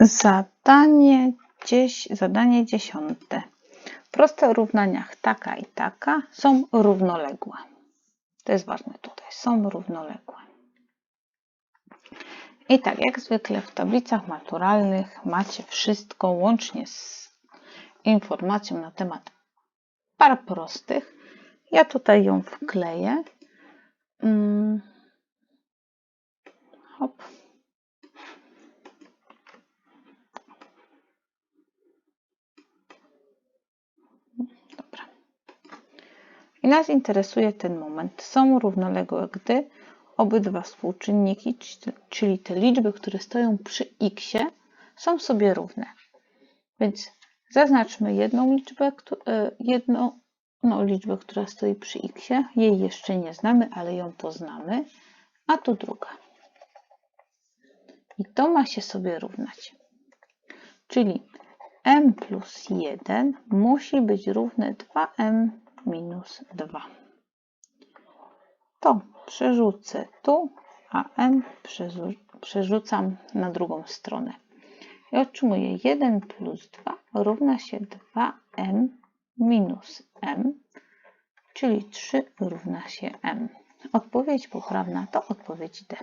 Zadanie, zadanie dziesiąte. Proste równaniach taka i taka są równoległe. To jest ważne tutaj. Są równoległe. I tak, jak zwykle w tablicach maturalnych macie wszystko łącznie z informacją na temat par prostych. Ja tutaj ją wkleję. Mm. Hop. I nas interesuje ten moment. Są równoległe, gdy obydwa współczynniki, czyli te liczby, które stoją przy x, są sobie równe. Więc zaznaczmy jedną liczbę, e, jedną no, liczbę, która stoi przy x. Jej jeszcze nie znamy, ale ją poznamy. A tu druga. I to ma się sobie równać. Czyli m plus 1 musi być równe 2m minus 2. To przerzucę tu, a m przerzu- przerzucam na drugą stronę. I otrzymuję 1 plus 2 równa się 2m minus m, czyli 3 równa się m. Odpowiedź poprawna to odpowiedź D.